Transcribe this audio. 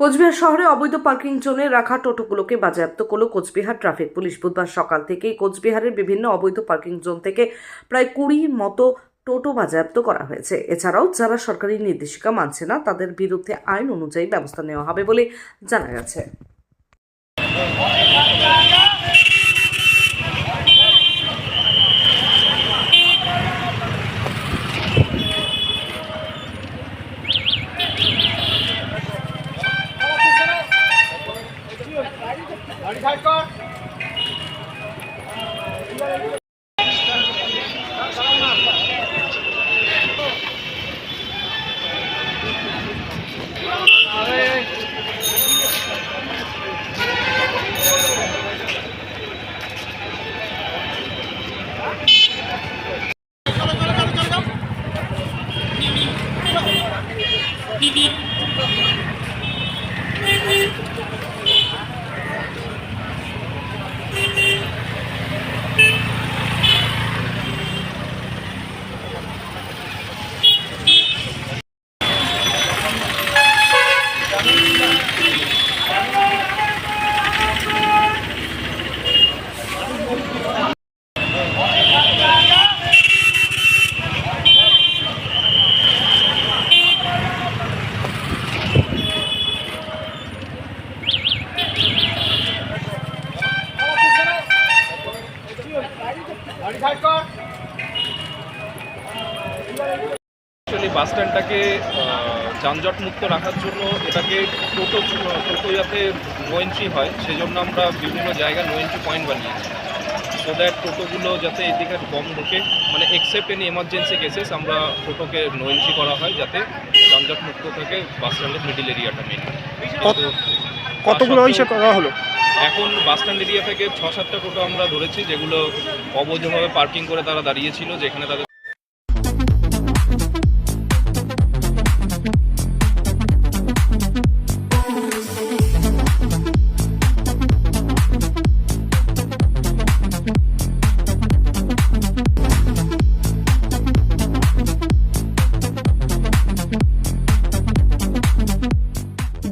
কোচবিহার শহরে অবৈধ পার্কিং জোনে রাখা টোটোগুলোকে বাজেয়াপ্ত করল কোচবিহার ট্রাফিক পুলিশ। বুধবার সকাল থেকেই কোচবিহারের বিভিন্ন অবৈধ পার্কিং জোন থেকে প্রায় কুড়ি মতো টোটো বাজেয়াপ্ত করা হয়েছে। এছাড়াও যারা সরকারি নির্দেশিকা মানছে না, তাদের বিরুদ্ধে আইন অনুযায়ী ব্যবস্থা নেওয়া হবে বলে জানা গেছে। 啊你看砖 গাড়ি সাইড কর অ্যাকচুয়ালি বাস স্ট্যান্ডটাকে যানজট মুক্ত রাখার জন্য এটাকে টোটো টোটো যাতে নো এন্ট্রি হয়। সেই জন্য আমরা বিভিন্ন জায়গায় নো এন্ট্রি পয়েন্ট বানিয়েছি। সো দ্যাট টোটোগুলো যাতে এদিকে কম ঢোকে মানে এক্সেপ্ট এনি এমার্জেন্সি কেসেস আমরা টোটোকে নো এন্ট্রি করা হয় যাতে যানজট মুক্ত থাকে বাস স্ট্যান্ডের মিডিল এরিয়াটা মেন কত- কতগুলো করা হলো? এখন বাস স্ট্যান্ড এরিয়া থেকে ছ সাতটা টোটো আমরা ধরেছি যেগুলো অবৈধভাবে পার্কিং করে তারা দাঁড়িয়েছিল যেখানে তাদের